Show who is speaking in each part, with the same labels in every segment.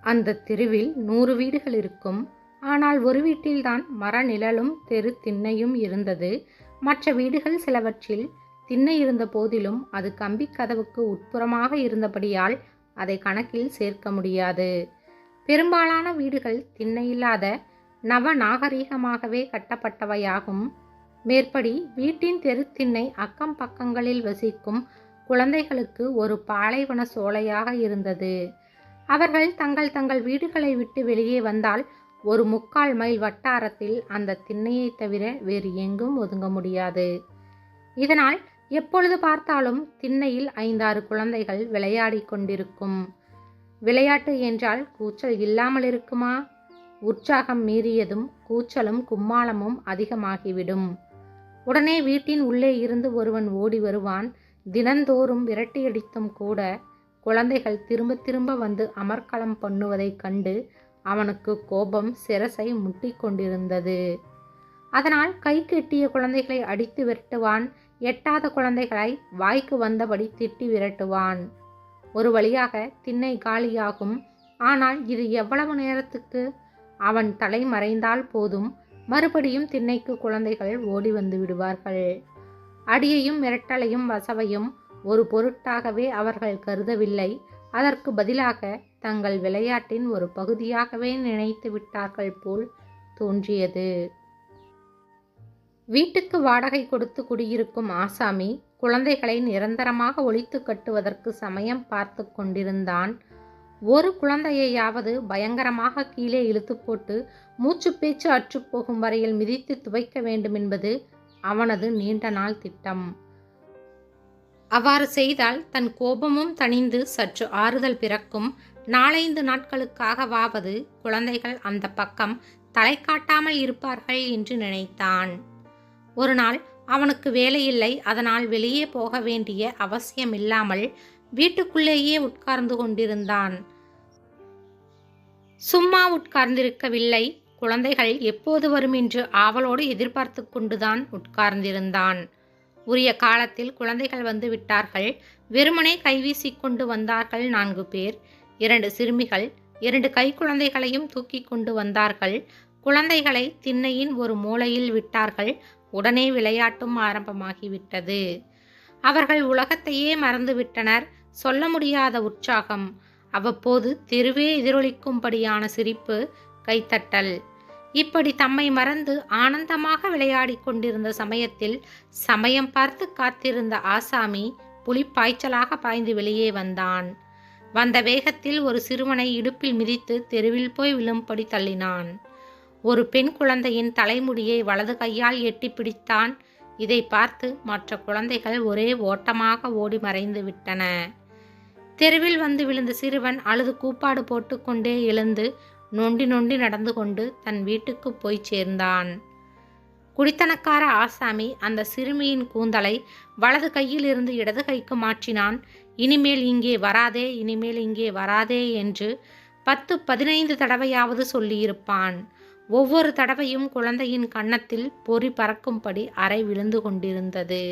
Speaker 1: அந்த தெருவில் நூறு வீடுகள் இருக்கும். ஆனால் ஒரு வீட்டில்தான் மர நிழலும் தெரு திண்ணையும் இருந்தது. மற்ற வீடுகள் சிலவற்றில் திண்ணை இருந்த போதிலும் அது கம்பி கதவுக்கு உட்புறமாக இருந்தபடியால் அதை கணக்கில் சேர்க்க முடியாது. பெரும்பாலான வீடுகள் திண்ணையில்லாத நவ நாகரீகமாகவே கட்டப்பட்டவையாகும். மேற்படி வீட்டின் தெருத்திண்ணை அக்கம் பக்கங்களில் வசிக்கும் குழந்தைகளுக்கு ஒரு பாலைவன சோலையாக இருந்தது. அவர்கள் தங்கள் தங்கள் வீடுகளை விட்டு வெளியே வந்தால் ஒரு முக்கால் மைல் வட்டாரத்தில் அந்த திண்ணையை தவிர வேறு எங்கும் ஒதுங்க முடியாது. இதனால் எப்பொழுது பார்த்தாலும் திண்ணையில் ஐந்தாறு குழந்தைகள் விளையாடி கொண்டிருக்கும். விளையாட்டு என்றால் கூச்சல் இல்லாமல் இருக்குமா? உற்சாகம் மீறியதும் கூச்சலும் கும்மாளமும் அதிகமாகிவிடும். உடனே வீட்டின் உள்ளே இருந்து ஒருவன் ஓடி வருவான். தினந்தோறும் விரட்டியடித்தும் கூட குழந்தைகள் திரும்ப திரும்ப வந்து அமர்க்களம் பண்ணுவதைக் கண்டு அவனுக்கு கோபம் சிரசை முட்டி கொண்டிருந்தது. அதனால் கை கெட்டிய குழந்தைகளை அடித்து விரட்டுவான். எட்டாத குழந்தைகளை வாய்க்கு வந்தபடி திட்டி விரட்டுவான். ஒரு வழியாக திண்ணை காலியாகும். ஆனால் இது எவ்வளவு நேரத்துக்கு? அவன் தலை மறைந்தால் போதும். மறுபடியும் திண்ணைக்கு குழந்தைகள் ஓடி வந்து விடுவார்கள். அடியையும் மிரட்டலையும் வசவையும் ஒரு பொருட்டாகவே அவர்கள் கருதவில்லை. அதற்கு பதிலாக தங்கள் விளையாட்டின் ஒரு பகுதியாகவே நினைத்து விட்டார்கள் போல் தோன்றியது. வீட்டுக்கு வாடகை கொடுத்து குடியிருக்கும் ஆசாமி குழந்தைகளை நிரந்தரமாக ஒழித்து கட்டுவதற்கு சமயம் பார்த்து கொண்டிருந்தான். ஒரு குழந்தையையாவது பயங்கரமாக கீழே இழுத்து போட்டு மூச்சு பேச்சு அற்றுப்போகும் வரையில் மிதித்து துவைக்க வேண்டும் என்பது அவனது நீண்ட நாள் திட்டம். அவ்வாறு செய்தால் தன் கோபமும் தணிந்து சற்று ஆறுதல் பிறக்கும். நாலைந்து நாட்களுக்காகவாவது குழந்தைகள் அந்த பக்கம் தலை காட்டாமல் இருப்பார்கள் என்று நினைத்தான். ஒரு நாள் அவனுக்கு வேலையில்லை அதனால் வெளியே போக வேண்டிய அவசியமில்லாமல் வீட்டுக்குள்ளேயே உட்கார்ந்து கொண்டிருந்தான். சும்மா உட்கார்ந்திருக்கவில்லை. குழந்தைகள் எப்போது வரும் என்று ஆவலோடு எதிர்பார்த்து கொண்டுதான் உட்கார்ந்திருந்தான். உரிய காலத்தில் குழந்தைகள் வந்து விட்டார்கள். வெறுமனே கைவீசி கொண்டு வந்தார்கள் நான்கு பேர். இரண்டு சிறுமிகள் இரண்டு கை குழந்தைகளையும் தூக்கி கொண்டு வந்தார்கள். குழந்தைகளை திண்ணையின் ஒரு மூலையில் விட்டார்கள். உடனே விளையாட்டும் ஆரம்பமாகிவிட்டது. அவர்கள் உலகத்தையே மறந்துவிட்டனர் சொல்ல முடியாத உற்சாகம். அவ்வப்போது தெருவே எதிரொலிக்கும்படியான சிரிப்பு கைத்தட்டல். இப்படி தம்மை மறந்து ஆனந்தமாக விளையாடி கொண்டிருந்த சமயத்தில் சமயம் பார்த்து காத்திருந்த ஆசாமி புலிப்பாய்ச்சலாக பாய்ந்து வெளியே வந்தான். வந்த வேகத்தில் ஒரு சிறுவனை இடுப்பில் மிதித்து தெருவில் போய் விழும்படி தள்ளினான். ஒரு பெண் குழந்தையின் தலைமுடியை வலது கையால் எட்டி பிடித்தான். இதை பார்த்து மற்ற குழந்தைகள் ஒரே ஓட்டமாக ஓடி மறைந்து விட்டன. தெருவில் வந்து விழுந்த சிறுவன் அழுது கூப்பாடு போட்டுக்கொண்டே எழுந்து நொண்டி நொண்டி நடந்து கொண்டு தன் வீட்டுக்கு போய் சேர்ந்தான். குடித்தனக்கார ஆசாமி அந்த சிறுமியின் கூந்தலை வலது கையில் இருந்து இடது கைக்கு மாற்றினான். இனிமேல் இங்கே வராதே இனிமேல் இங்கே வராதே என்று பத்து பதினைந்து தடவையாவது சொல்லியிருப்பான். ஒவ்வொரு தடவையும் குழந்தையின் கன்னத்தில் பொறி பறக்கும்படி அறை விழுந்து கொண்டிருந்தது.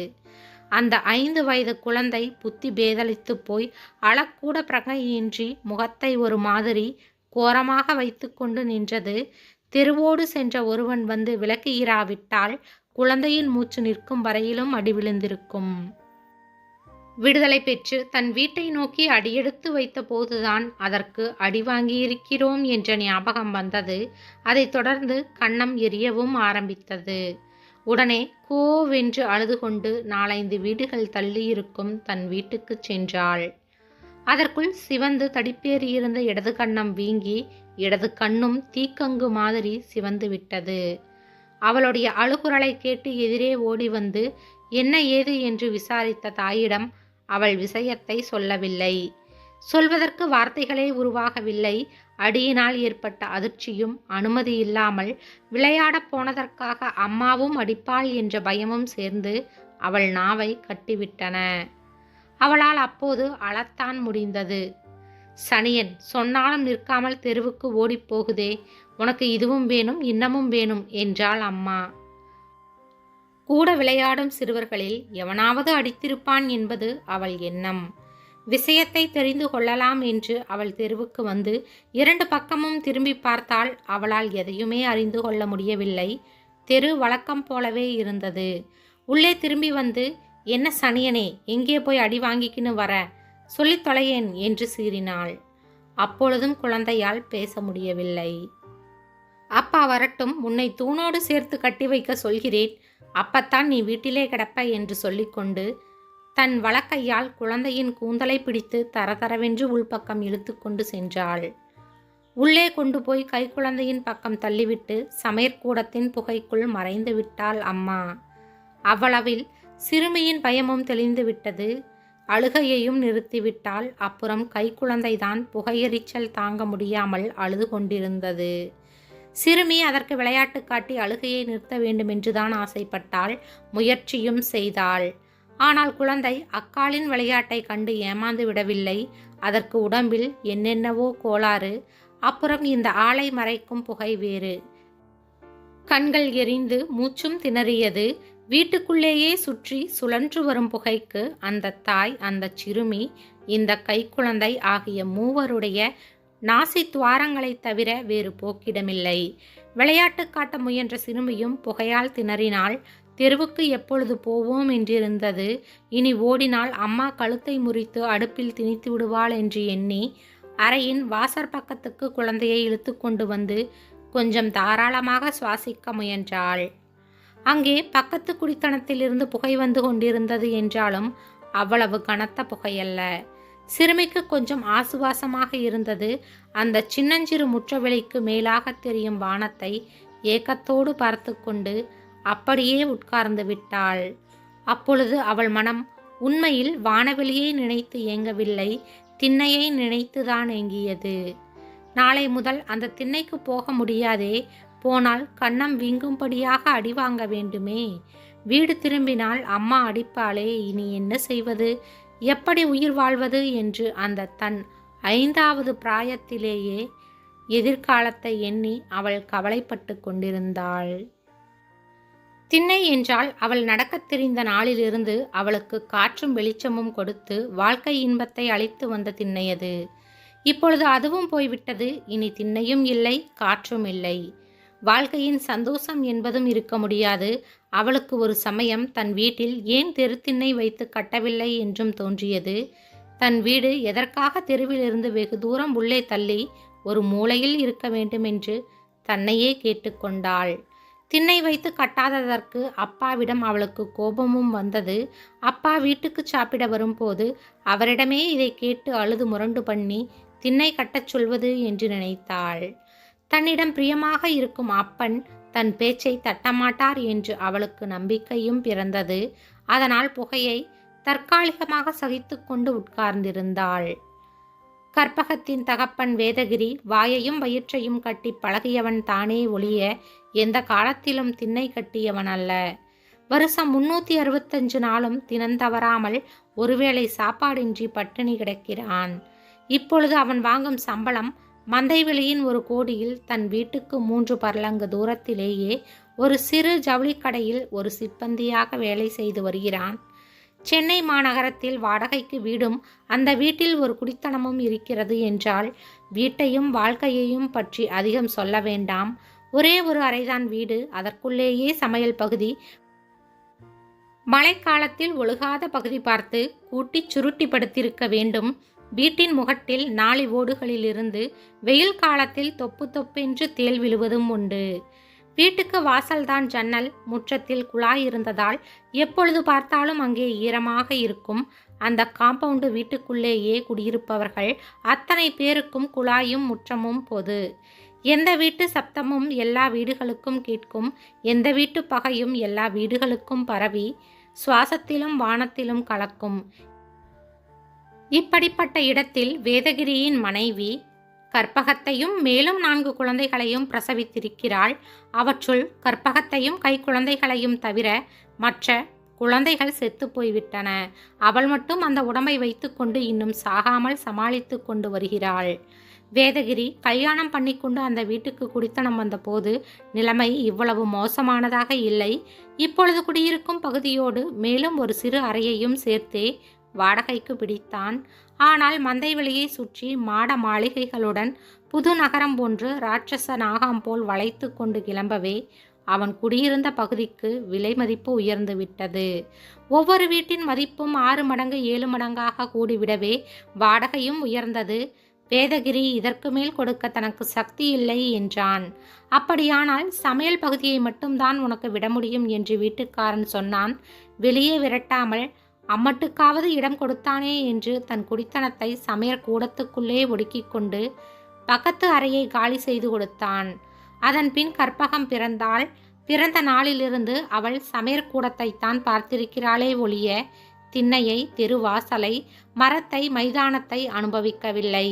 Speaker 1: அந்த ஐந்து வயது குழந்தை புத்தி பேதலித்து போய் அழக்கூட பிரகையின்றி முகத்தை ஒரு மாதிரி கோரமாக வைத்துக்கொண்டு நின்றது. தெருவோடு சென்ற ஒருவன் வந்து விளக்குகிறாவிட்டால் குழந்தையின் மூச்சு நிற்கும் வரையிலும் அடி விழுந்திருக்கும். விடுதலை பெற்று தன் வீட்டை நோக்கி அடியெடுத்து வைத்த போதுதான் அதற்கு அடி வாங்கியிருக்கிறோம் என்ற ஞாபகம் வந்தது. அதைத் தொடர்ந்து கன்னம் எரியவும் ஆரம்பித்தது. உடனே கோவென்று அழுது கொண்டு நாலைந்து வீடுகள் தள்ளியிருக்கும் தன் வீட்டுக்கு சென்றாள். அதற்குள் சிவந்து தடிப்பேறியிருந்த இடது கண்ணம் வீங்கி இடது கண்ணும் தீக்கங்கு மாதிரி சிவந்து விட்டது. அவளுடைய அழுகுரலை கேட்டு எதிரே ஓடி வந்து என்ன ஏது? என்று விசாரித்த தாயிடம் அவள் விஷயத்தை சொல்லவில்லை. சொல்வதற்கு வார்த்தைகளே உருவாகவில்லை. அடியினால் ஏற்பட்ட அதிர்ச்சியும் அனுமதி இல்லாமல் விளையாடப் போனதற்காக அம்மாவும் அடிப்பாள் என்ற பயமும் சேர்ந்து அவள் நாவை கட்டிவிட்டன. அவளால் அப்போது அழத்தான் முடிந்தது. சனியன் சொன்னாலும் நிற்காமல் தெருவுக்கு ஓடிப்போகுதே உனக்கு இதுவும் வேணும் இன்னமும் வேணும் என்றாள் அம்மா. கூட விளையாடும் சிறுவர்களில் எவனாவது அடித்திருப்பான் என்பது அவள் எண்ணம். விஷயத்தை தெரிந்து கொள்ளலாம் என்று அவள் தெருவுக்கு வந்து இரண்டு பக்கமும் திரும்பி பார்த்தால் அவளால் எதையுமே அறிந்து கொள்ள முடியவில்லை. தெரு வழக்கம் போலவே இருந்தது. உள்ளே திரும்பி வந்து என்ன சனியனே எங்கே போய் அடி வாங்கிக்கின்னு வர? சொல்லித் தொலையேன் என்று சீறினாள். அப்பொழுதும் குழந்தையால் பேச முடியவில்லை. அப்பா வரட்டும் உன்னை தூணோடு சேர்த்து கட்டி வைக்க சொல்கிறேன். அப்பத்தான் நீ வீட்டிலே கிடப்ப என்று சொல்லிக்கொண்டு தன் வழக்கையால் குழந்தையின் கூந்தலை பிடித்து தரதரவென்று உள்பக்கம் இழுத்து கொண்டு சென்றாள். உள்ளே கொண்டு போய் கைக்குழந்தையின் பக்கம் தள்ளிவிட்டு சமையற்கூடத்தின் புகைக்குள் மறைந்து விட்டாள் அம்மா. அவ்வளவில் சிறுமியின் பயமும் தெளிந்துவிட்டது. அழுகையையும் நிறுத்திவிட்டால் அப்புறம் கைக்குழந்தைதான் புகையெரிச்சல் தாங்க முடியாமல் அழுது கொண்டிருந்தது சிறுமி அதற்கு விளையாட்டு காட்டி அழுகையை நிறுத்த வேண்டுமென்றுதான் ஆசைப்பட்டாள். முயற்சியும் செய்தாள். ஆனால் குழந்தை அக்காலின் விளையாட்டை கண்டு ஏமாந்து விடவில்லை. அதற்கு உடம்பில் என்னென்னவோ கோளாறு. அப்புறம் இந்த ஆளை மறைக்கும் புகை வேறு. கண்கள் எரிந்து மூச்சும் திணறியது. வீட்டுக்குள்ளேயே சுற்றி சுழன்று வரும் புகைக்கு அந்த தாய் அந்த சிறுமி இந்த கைக்குழந்தை ஆகிய மூவருடைய நாசி துவாரங்களைத் தவிர வேறு போக்கிடமில்லை. விளையாட்டு காட்ட முயன்ற சிறுமியும் புகையால் திணறினாள். தெருவுக்கு எப்பொழுது போவோம் என்றிருந்தது. இனி ஓடினால் அம்மா கழுத்தை முறித்து அடுப்பில் திணித்து விடுவாள் என்று எண்ணி அறையின் வாசற் பக்கத்துக்கு குழந்தையை இழுத்து கொண்டு வந்து கொஞ்சம் தாராளமாக சுவாசிக்க முயன்றாள். அங்கே பக்கத்து குடித்தனத்திலிருந்து புகை வந்து கொண்டிருந்தது என்றாலும் அவ்வளவு கனத்த புகையல்ல. சிறுமிக்கு கொஞ்சம் ஆசுவாசமாக இருந்தது. அந்த சின்னஞ்சிறு முற்றவெளிக்கு மேலாக தெரியும் வானத்தை ஏக்கத்தோடு பார்த்து கொண்டு அப்படியே உட்கார்ந்து விட்டாள். அப்பொழுது அவள் மனம் உண்மையில் வானவெளியை நினைத்து ஏங்கவில்லை திண்ணையை நினைத்துதான் ஏங்கியது. நாளை முதல் அந்த திண்ணைக்கு போக முடியாதே போனால் கன்னம் வீங்கும்படியாக அடி வாங்க வேண்டுமே. வீடு திரும்பினால் அம்மா அடிப்பாளே இனி என்ன செய்வது? எப்படி உயிர் வாழ்வது? என்று அந்த தன் ஐந்தாவது பிராயத்திலேயே எதிர்காலத்தை எண்ணி அவள் கவலைப்பட்டு கொண்டிருந்தாள். திண்ணை என்றால் அவள் நடக்கத் தெரிந்த நாளிலிருந்து அவளுக்கு காற்றும் வெளிச்சமும் கொடுத்து வாழ்க்கை இன்பத்தை அளித்து வந்த திண்ணையது இப்பொழுது அதுவும் போய்விட்டது. இனி திண்ணையும் இல்லை காற்றும் இல்லை. வாழ்க்கையின் சந்தோஷம் என்பதும் இருக்க முடியாது. அவளுக்கு ஒரு சமயம் தன் வீட்டில் ஏன் தெருத்திண்ணை வைத்து கட்டவில்லை என்றும் தோன்றியது. தன் வீடு எதற்காக தெருவிலிருந்து வெகு தூரம் உள்ளே தள்ளி ஒரு மூலையில் இருக்க வேண்டுமென்று தன்னையே கேட்டுக்கொண்டாள் திண்ணை வைத்து கட்டாததற்கு அப்பாவிடம் அவளுக்கு கோபமும் வந்தது. அப்பா வீட்டுக்கு சாப்பிட வரும்போது அவரிடமே இதை கேட்டு அழுது முரண்டு பண்ணி திண்ணை கட்டச் சொல்வது என்று நினைத்தாள். தன்னிடம் பிரியமாக இருக்கும் அப்பன் தன் பேச்சை தட்டமாட்டார் என்று அவளுக்கு நம்பிக்கையும் பிறந்தது. அதனால் புகையை தற்காலிகமாக சகித்து கொண்டு உட்கார்ந்திருந்தாள். கற்பகத்தின் தகப்பன் வேதகிரி வாயையும் வயிற்றையும் கட்டி பழகியவன் தானே ஒளிய எந்த காலத்திலும் திண்ணை கட்டியவன் அல்ல வருஷம் முன்னூற்றி அறுபத்தஞ்சு நாளும் தினந்தவறாமல் ஒருவேளை சாப்பாடின்றி பட்டினி கிடக்கிறான். இப்பொழுது அவன் வாங்கும் சம்பளம் மந்தைவெளியின் ஒரு கோடியில் தன் வீட்டுக்கு மூன்று பர்லங்கு தூரத்திலேயே ஒரு சிறு ஜவுளிக்கடையில் ஒரு சிப்பந்தியாக வேலை செய்து வருகிறான். சென்னை மாநகரத்தில் வாடகைக்கு வீடும் அந்த வீட்டில் ஒரு குடித்தனமும் இருக்கிறது என்றால் வீட்டையும் வாழ்க்கையையும் பற்றி அதிகம் சொல்ல வேண்டாம். ஒரே ஒரு அறைதான் வீடு. அதற்குள்ளேயே சமையல் பகுதி. மழைக்காலத்தில் ஒழுகாத பகுதி பார்த்து கூட்டி சுருட்டி படுத்திருக்க வேண்டும். வீட்டின் முகட்டில் நாளி ஓடுகளிலிருந்து வெயில் காலத்தில் தொப்பு தொப்பென்று தேல் விழுவதும் உண்டு. வீட்டுக்கு வாசல்தான் ஜன்னல். முற்றத்தில் குழாய் இருந்ததால் எப்பொழுது பார்த்தாலும் அங்கே ஈரமாக இருக்கும். அந்த காம்பவுண்டு வீட்டுக்குள்ளேயே குடியிருப்பவர்கள் அத்தனை பேருக்கும் குழாயும் முற்றமும் பொது. எந்த வீட்டு சப்தமும் எல்லா வீடுகளுக்கும் கேட்கும். எந்த வீட்டு பகையும் எல்லா வீடுகளுக்கும் பரவி சுவாசத்திலும் வானத்திலும் கலக்கும். இப்படிப்பட்ட இடத்தில் வேதகிரியின் மனைவி கற்பகத்தையும் மேலும் நான்கு குழந்தைகளையும் பிரசவித்திருக்கிறாள். அவற்றுள் கற்பகத்தையும் கை குழந்தைகளையும் தவிர மற்ற குழந்தைகள் செத்து போய்விட்டன. அவள் மட்டும் அந்த உடம்பை வைத்துக்கொண்டு இன்னும் சாகாமல் சமாளித்து கொண்டு வருகிறாள். வேதகிரி கல்யாணம் பண்ணிக்கொண்டு அந்த வீட்டுக்கு குடித்தனம் வந்தபோது நிலைமை இவ்வளவு மோசமானதாக இல்லை. இப்பொழுது குடியிருக்கும் பகுதியோடு மேலும் ஒரு சிறு அறையையும் சேர்த்தே வாடகைக்கு பிடித்தான். ஆனால் மந்தைவெளியை சுற்றி மாட மாளிகைகளுடன் புது நகரம் போன்று ராட்சச நாகம் போல் வளைத்து கொண்டு கிளம்பவே அவன் குடியிருந்த பகுதிக்கு விலை மதிப்பு உயர்ந்து விட்டது. ஒவ்வொரு வீட்டின் மதிப்பும் ஆறு மடங்கு ஏழு மடங்காக கூடிவிடவே வாடகையும் உயர்ந்தது. வேதகிரி இதற்கு மேல் கொடுக்க தனக்கு சக்தி இல்லை என்றான். அப்படியானால் சமையல் பகுதியை மட்டும்தான் உனக்கு விட முடியும் என்று வீட்டுக்காரன் சொன்னான். வெளியே விரட்டாமல் அம்மட்டுக்காவது இடம் கொடுத்தானே என்று தன் குடித்தனத்தை சமையல் கூடத்துக்குள்ளே ஒடுக்கிக் கொண்டு பக்கத்து அறையை காலி செய்து கொடுத்தான். அதன் பின் கற்பகம் பிறந்தாள். பிறந்த நாளிலிருந்து அவள் சமையற் கூடத்தைத்தான் பார்த்திருக்கிறாளே ஒழிய திண்ணையை தெருவாசலை மரத்தை மைதானத்தை அனுபவிக்கவில்லை.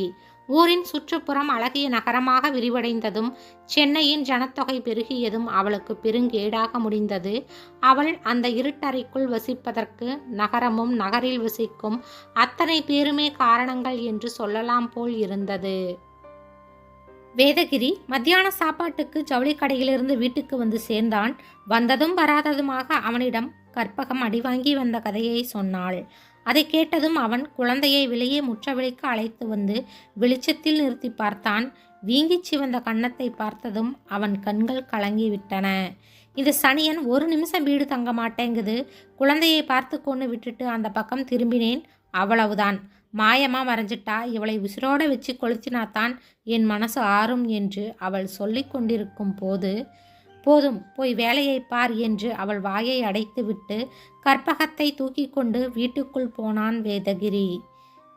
Speaker 1: ஊரின் சுற்றுப்புறம் அழகிய நகரமாக விரிவடைந்ததும் சென்னையின் ஜனத்தொகை பெருகியதும் அவளுக்கு பெருங்கேடாக முடிந்தது. அவள் அந்த இருட்டறைக்குள் வசிப்பதற்கு நகரமும் நகரில் வசிக்கும் அத்தனை பேருமே காரணங்கள் என்று சொல்லலாம் போல் இருந்தது. வேதகிரி மத்தியான சாப்பாட்டுக்கு ஜவுளி கடையிலிருந்து வீட்டுக்கு வந்து சேர்ந்தான். வந்ததும் வராததுமாக அவனிடம் கற்பகம் அடிவாங்கி வந்த கதையை சொன்னாள். அதை கேட்டதும் அவன் குழந்தையை வெளியே முற்றவெளிக்கு அழைத்து வந்து வெளிச்சத்தில் நிறுத்தி பார்த்தான். வீங்கிச் சிவந்த கன்னத்தை பார்த்ததும் அவன் கண்கள் கலங்கிவிட்டன. இந்த சனியன் ஒரு நிமிஷம் வீடு தங்க மாட்டேங்குது. குழந்தையை பார்த்து கொண்டு விட்டுட்டு அந்த பக்கம் திரும்பினேன். அவ்வளவுதான். மாயமா மறைஞ்சிட்டா. இவளை உசிரோட வச்சு கொளுத்தினாத்தான் என் மனசு ஆறும் என்று அவள் சொல்லி கொண்டிருக்கும் போது போதும் போய் வேலையை பார் என்று அவள் வாயை அடைத்துவிட்டு கற்பகத்தை தூக்கி கொண்டு வீட்டுக்குள் போனான் வேதகிரி.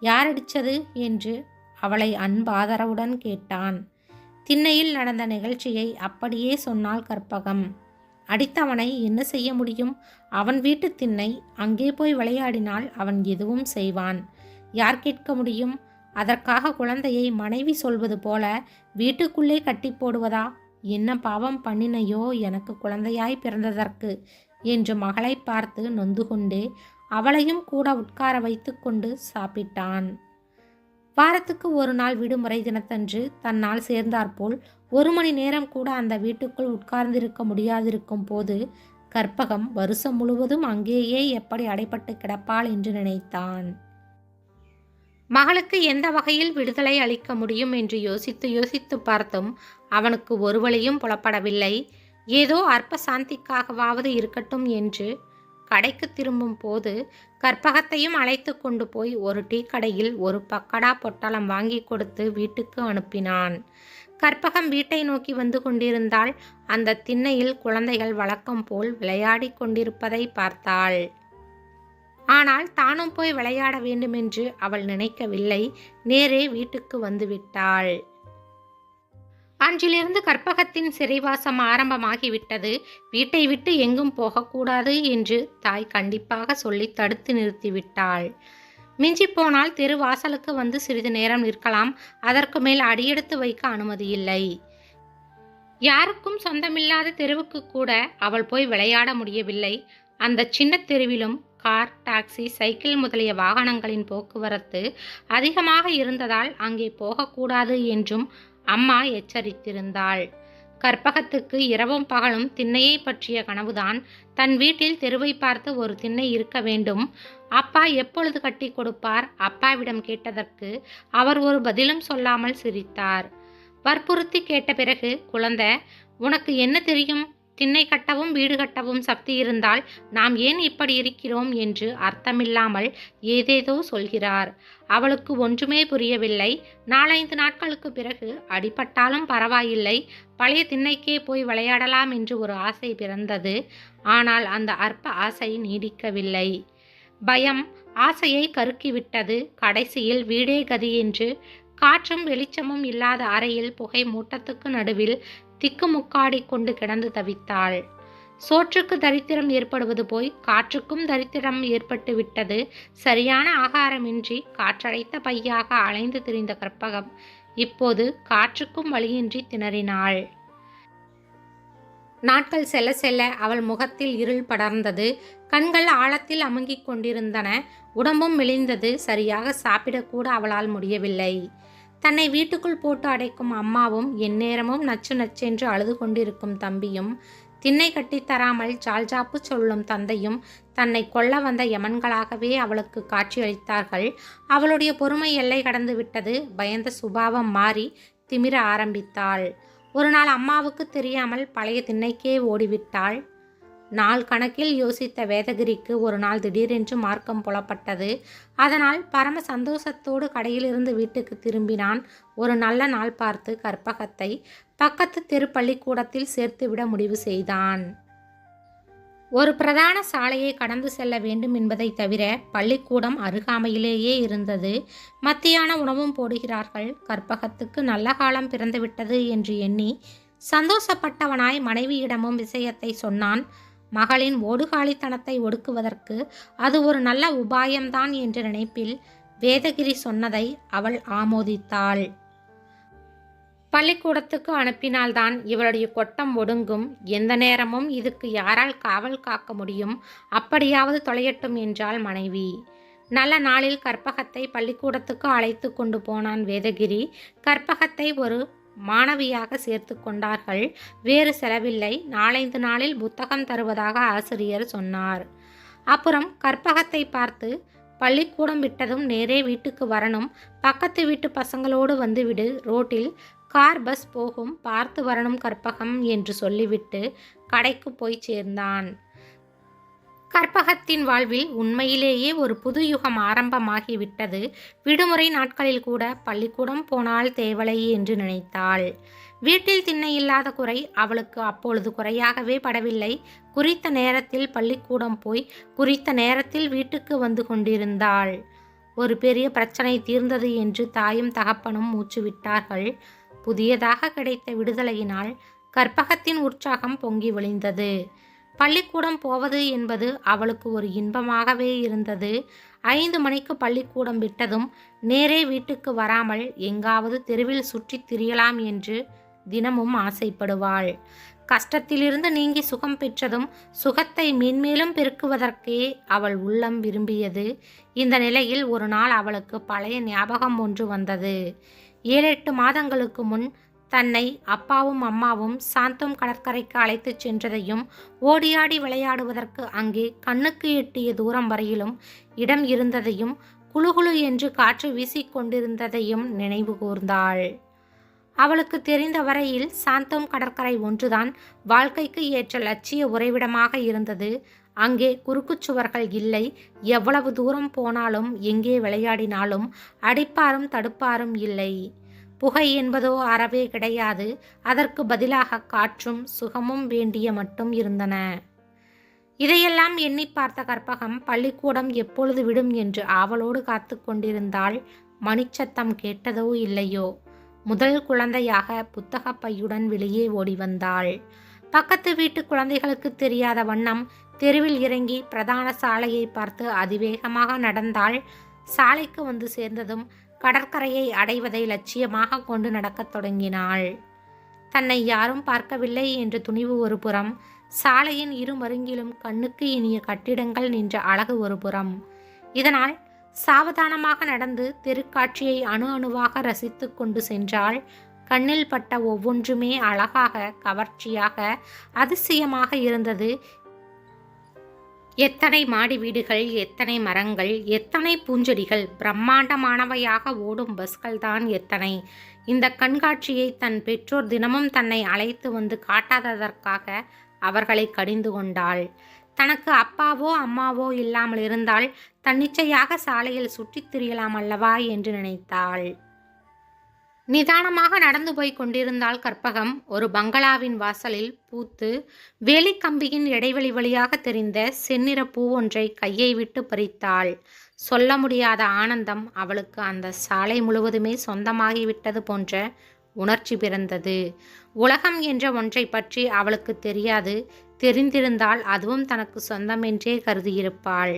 Speaker 1: யாரடிச்சது? என்று அவளை அன்பாதரவுடன் கேட்டான். திண்ணையில் நடந்த நிகழ்ச்சியை அப்படியே சொன்னாள் கற்பகம். அடித்தவனை என்ன செய்ய முடியும்? அவன் வீட்டு திண்ணை அங்கே போய் விளையாடினால் அவன் எதுவும் செய்வான். யார் கேட்க முடியும்? அதற்காக குழந்தையை மனைவி சொல்வது போல வீட்டுக்குள்ளே கட்டி போடுவதா? என்ன பாவம் பண்ணினையோ எனக்கு குழந்தையாய் பிறந்ததற்கு என்று மகளை பார்த்து நொந்து கொண்டே அவளையும் கூட உட்கார வைத்து கொண்டு சாப்பிட்டான். வாரத்துக்கு ஒரு நாள் விடுமுறை தினத்தன்று தன்னால் சேர்ந்தாற்போல் ஒரு மணி நேரம் கூட அந்த வீட்டுக்குள் உட்கார்ந்திருக்க முடியாதிருக்கும் போது கற்பகம் வருஷம் முழுவதும் அங்கேயே எப்படி அடைப்பட்டு கிடப்பாள் என்று நினைத்தான். மகளுக்கு எந்த வகையில் விடுதலை அளிக்க முடியும் என்று யோசித்து யோசித்து பார்த்தும் அவனுக்கு ஒரு வழியும் புலப்படவில்லை. ஏதோ அற்ப சாந்திக்காகவாவது இருக்கட்டும் என்று கடைக்கு திரும்பும் போது கற்பகத்தையும் அழைத்து கொண்டு போய் ஒரு டீ கடையில் ஒரு பக்கடா பொட்டலம் வாங்கி கொடுத்து வீட்டுக்கு அனுப்பினான். கற்பகம் வீட்டை நோக்கி வந்து கொண்டிருந்தால் அந்த திண்ணையில் குழந்தைகள் வழக்கம் போல் விளையாடி கொண்டிருப்பதை பார்த்தாள். ஆனால் தானும் போய் விளையாட வேண்டுமென்று அவள் நினைக்கவில்லை. நேரே வீட்டுக்கு வந்துவிட்டாள். அன்றிலிருந்து கற்பகத்தின் சிறைவாசம் ஆரம்பமாகிவிட்டது. வீட்டை விட்டு எங்கும் போகக்கூடாது என்று தாய் கண்டிப்பாக சொல்லி தடுத்து நிறுத்திவிட்டாள். மிஞ்சி போனால் தெரு வாசலுக்கு வந்து சிறிது நேரம் நிற்கலாம். அதற்கு மேல் அடியெடுத்து வைக்க அனுமதி இல்லை. யாருக்கும் சொந்தமில்லாத தெருவுக்கு கூட அவள் போய் விளையாட முடியவில்லை. அந்த சின்ன தெருவிலும் கார் டாக்ஸி சைக்கிள் முதலிய வாகனங்களின் போக்குவரத்து அதிகமாக இருந்ததால் அங்கே போகக்கூடாது என்றும் அம்மா எச்சரித்திருந்தாள். கற்பகத்துக்கு இரவும் பகலும் திண்ணையை பற்றிய கனவுதான். தன் வீட்டில் தெருவை பார்த்து ஒரு திண்ணை இருக்க வேண்டும். அப்பா எப்பொழுது கட்டி கொடுப்பார்? அப்பாவிடம் கேட்டதற்கு அவர் ஒரு பதிலும் சொல்லாமல் சிரித்தார். வற்புறுத்தி கேட்ட பிறகு குழந்தை உனக்கு என்ன தெரியும்? திண்ணை கட்டவும் வீடு கட்டவும் சக்தி இருந்தால் நாம் ஏன் இப்படி இருக்கிறோம் என்று அர்த்தமில்லாமல் ஏதேதோ சொல்கிறார். அவளுக்கு ஒன்றுமே புரியவில்லை. நாலைந்து நாட்களுக்கு பிறகு அடிபட்டாலும் பரவாயில்லை. பழைய திண்ணைக்கே போய் விளையாடலாம் என்று ஒரு ஆசை பிறந்தது. ஆனால் அந்த அற்ப ஆசை நீடிக்கவில்லை. பயம் ஆசையை கருக்கிவிட்டது. கடைசியில் வீடே கதி என்று காற்றும் வெளிச்சமும் இல்லாத அறையில் புகை மூட்டத்துக்கு நடுவில் திக்குமுக்காடி கொண்டு கிடந்து தவித்தாள். சோற்றுக்கு தரித்திரம் ஏற்படுவது போய் காற்றுக்கும் தரித்திரம் ஏற்பட்டு விட்டது. சரியான ஆகாரமின்றி காற்றடைத்த பையாக அலைந்து திரிந்த கற்பகம். இப்போது காற்றுக்கும் வழியின்றி திணறினாள். நாட்கள் செல்ல செல்ல அவள் முகத்தில் இருள் படர்ந்தது. கண்கள் ஆழத்தில் அமுங்கிக் கொண்டிருந்தன. உடம்பும் மெலிந்தது. சரியாக சாப்பிடக்கூட அவளால் முடியவில்லை. தன்னை வீட்டுக்குள் போட்டு அடைக்கும் அம்மாவும் எந்நேரமும் நச்சு நச்சென்று அழுது கொண்டிருக்கும் தம்பியும் திண்ணை கட்டித்தராமல் ஜால்ஜாப்பு சொல்லும் தந்தையும் தன்னை கொல்ல வந்த யமன்களாகவே அவளுக்கு காட்சியளித்தார்கள். அவளுடைய பொறுமை எல்லை கடந்து விட்டது. பயந்த சுபாவம் மாறி திமிர ஆரம்பித்தாள். ஒரு நாள் அம்மாவுக்கு தெரியாமல் பழைய திண்ணைக்கே ஓடிவிட்டாள். நாள் கணக்கில் யோசித்த வேதகிரிக்கு ஒரு நாள் திடீரென்று மார்க்கம் புலப்பட்டது. அதனால் பரம சந்தோஷத்தோடு கடையிலிருந்து வீட்டுக்கு திரும்பினான் ஒரு நல்ல நாள் பார்த்து கற்பகத்தை. பக்கத்து தெரு பள்ளிக்கூடத்தில் சேர்த்துவிட முடிவு செய்தான். ஒரு பிரதான சாலையை கடந்து செல்ல வேண்டும் என்பதை தவிர பள்ளிக்கூடம் அருகாமையிலேயே இருந்தது. மத்தியான உணவும் போடுகிறார்கள். கற்பகத்துக்கு நல்ல காலம் பிறந்துவிட்டது என்று எண்ணி சந்தோஷப்பட்டவனாய் மனைவியிடமும் விஷயத்தை சொன்னான். மகளின் ஓடுகாலித்தனத்தை ஒடுக்குவதற்கு அது ஒரு நல்ல உபாயம்தான் என்ற நினைப்பில் வேதகிரி சொன்னதை அவள் ஆமோதித்தாள். பள்ளிக்கூடத்துக்கு அனுப்பினால்தான் இவளுடைய கொட்டம் ஒடுங்கும். எந்த நேரமும் இதுக்கு யாரால் காவல் காக்க முடியும்? அப்படியாவது தொலையட்டும் என்றாள் மனைவி. நல்ல நாளில் கற்பகத்தை பள்ளிக்கூடத்துக்கு அழைத்து கொண்டு போனான் வேதகிரி. கற்பகத்தை ஒரு மாணவியாக சேர்த்து கொண்டார்கள். வேறு செலவில்லை. நாலைந்து நாளில் புத்தகம் தருவதாக ஆசிரியர் சொன்னார். அப்புறம் கற்பகத்தை பார்த்து பள்ளிக்கூடம் விட்டதும் நேரே வீட்டுக்கு வரணும். பக்கத்து வீட்டு பசங்களோடு வந்துவிடு ரோட்டில் கார் பஸ் போகும். பார்த்து வரணும் கற்பகம் என்று சொல்லிவிட்டு கடைக்கு போய் சேர்ந்தான். கற்பகத்தின் வாழ்வில் உண்மையிலேயே ஒரு புது யுகம் ஆரம்பமாகிவிட்டது. விடுமுறை நாட்களில் கூட பள்ளிக்கூடம் போனால் தேவலை என்று நினைத்தாள். வீட்டில் திண்ணை இல்லாத குறை அவளுக்கு அப்பொழுது குறையாகவே படவில்லை. குறித்த நேரத்தில் பள்ளிக்கூடம் போய் குறித்த நேரத்தில் வீட்டுக்கு வந்து கொண்டிருந்தாள். ஒரு பெரிய பிரச்சனை தீர்ந்தது என்று தாயும் தகப்பனும் மூச்சு விட்டார்கள் புதியதாக கிடைத்த விடுதலையினால் கற்பகத்தின் உற்சாகம் பொங்கி வழிந்தது. பள்ளிக்கூடம் போவது என்பது அவளுக்கு ஒரு இன்பமாகவே இருந்தது. ஐந்து மணிக்கு பள்ளிக்கூடம் விட்டதும் நேரே வீட்டுக்கு வராமல் எங்காவது தெருவில் சுற்றித் திரியலாம் என்று தினமும் ஆசைப்படுவாள். கஷ்டத்திலிருந்து நீங்கி சுகம் பெற்றதும் சுகத்தை மென்மேலும் பெருக்குவதற்கே அவள் உள்ளம் விரும்பியது. இந்த நிலையில் ஒரு நாள் அவளுக்கு பழைய ஞாபகம் ஒன்று வந்தது. ஏழெட்டு மாதங்களுக்கு முன் தன்னை அப்பாவும் அம்மாவும் சாந்தம் கடற்கரைக்கு அழைத்துச் சென்றதையும் ஓடியாடி விளையாடுவதற்கு அங்கே கண்ணுக்கு எட்டிய தூரம் வரையிலும் இடம் இருந்ததையும் குழுகுழு என்று காற்று வீசிக்கொண்டிருந்ததையும் நினைவு கூர்ந்தாள். அவளுக்கு தெரிந்த வரையில் சாந்தம் கடற்கரை ஒன்றுதான் வாழ்க்கைக்கு ஏற்ற லட்சிய உறைவிடமாக இருந்தது. அங்கே குறுக்குச்சுவர்கள் இல்லை. எவ்வளவு தூரம் போனாலும் எங்கே விளையாடினாலும் அடிப்பாரும் தடுப்பாரும் இல்லை. புகை என்பதோ அறவே கிடையாது. அதற்கு பதிலாக காற்றும் சுகமும் வேண்டிய மட்டும் இருந்தன. இதையெல்லாம் எண்ணி பார்த்த கற்பகம் பள்ளிக்கூடம் எப்பொழுது விடும் என்று ஆவலோடு காத்து கொண்டிருந்தால் மணிச்சத்தம் கேட்டதோ இல்லையோ? முதல் குழந்தையாக புத்தக பையுடன் வெளியே ஓடி வந்தாள். பக்கத்து வீட்டு குழந்தைகளுக்கு தெரியாத வண்ணம் தெருவில் இறங்கி பிரதான சாலையை பார்த்து அதிவேகமாக நடந்தால் சாலைக்கு வந்து சேர்ந்ததும் கடற்கரையை அடைவதை லட்சியமாக கொண்டு நடக்கத் தொடங்கினாள். தன்னை யாரும் பார்க்கவில்லை என்று துணிவு ஒரு புறம் சாலையின் இரு மருங்கிலும் கண்ணுக்கு இனிய கட்டிடங்கள் நின்ற அழகு ஒரு புறம். இதனால் சாவதானமாக நடந்து தெருக்காட்சியை அணு அணுவாக ரசித்து கொண்டு சென்றால் கண்ணில் பட்ட ஒவ்வொன்றுமே அழகாக கவர்ச்சியாக அதிசயமாக இருந்தது. எத்தனை மாடி வீடுகள் எத்தனை மரங்கள் எத்தனை பூஞ்செடிகள் பிரம்மாண்டமானவையாக ஓடும் பஸ்கள் தான் எத்தனை. இந்த கண்காட்சியை தன் பெற்றோர் தினமும் தன்னை அழைத்து வந்து காட்டாததற்காக அவர்களை கடிந்து கொண்டாள். தனக்கு அப்பாவோ அம்மாவோ இல்லாமல் இருந்தால் தன்னிச்சையாக சாலையில் சுற்றித் திரியலாம் அல்லவா என்று நினைத்தாள். நிதானமாக நடந்து போய் கொண்டிருந்தால் கற்பகம். ஒரு பங்களாவின் வாசலில் பூத்து வேலிக்கம்பியின் இடைவெளி வழியாக தெரிந்த செந்நிற பூ ஒன்றை கையை விட்டு பறித்தாள். சொல்ல முடியாத ஆனந்தம் அவளுக்கு அந்த சாலை முழுவதுமே சொந்தமாகிவிட்டது போன்ற உணர்ச்சி பிறந்தது. உலகம் என்ற ஒன்றை பற்றி அவளுக்கு தெரியாது. தெரிந்திருந்தால் அதுவும் தனக்கு சொந்தம் என்றே கருதியிருப்பாள்.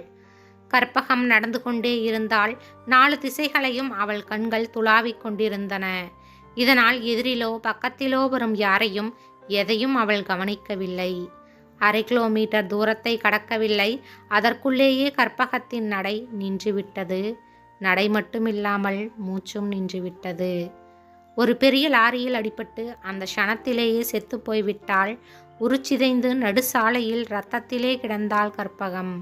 Speaker 1: கற்பகம் நடந்து கொண்டே இருந்தால் நாலு திசைகளையும் அவள் கண்கள் துளாவிக் கொண்டிருந்தன. இதனால் எதிரிலோ பக்கத்திலோ வரும் யாரையும் எதையும் அவள் கவனிக்கவில்லை. அரை கிலோமீட்டர் தூரத்தை கடக்கவில்லை. அதற்குள்ளேயே கற்பகத்தின் நடை நின்றுவிட்டது. நடை மட்டுமில்லாமல் மூச்சும் நின்றுவிட்டது. ஒரு பெரிய லாரியில் அடிபட்டு அந்த க்ஷணத்திலேயே செத்து போய்விட்டாள். உருச்சிதைந்து நடுசாலையில் இரத்தத்திலே கிடந்தாள் கற்பகம்.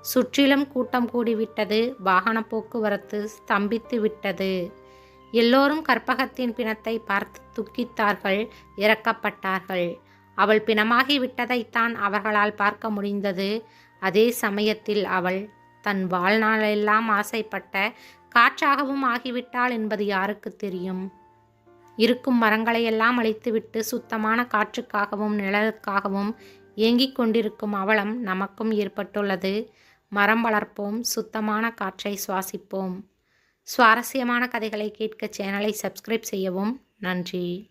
Speaker 1: சுற்றிலும் கூட்டம் கூடிவிட்டது. வாகன போக்குவரத்து ஸ்தம்பித்து விட்டது. எல்லோரும் கற்பகத்தின் பிணத்தை பார்த்து துக்கித்தார்கள் இறக்கப்பட்டார்கள். அவள் பிணமாகி விட்டதைத்தான் அவர்களால் பார்க்க முடிந்தது. அதே சமயத்தில் அவள் தன் வாழ்நாளெல்லாம் ஆசைப்பட்ட காற்றாகவும் ஆகிவிட்டாள் என்பது யாருக்கு தெரியும்? இருக்கும் மரங்களையெல்லாம் அழித்துவிட்டு சுத்தமான காற்றுக்காகவும் நிழலுக்காகவும் ஏங்கிக் கொண்டிருக்கும் அவலம் நமக்கும் ஏற்பட்டுள்ளது. மரம் வளர்ப்போம் சுத்தமான காற்றை சுவாசிப்போம். சுவாரஸ்யமான கதைகளை கேட்க சேனலை சப்ஸ்கிரைப் செய்யவும். நன்றி.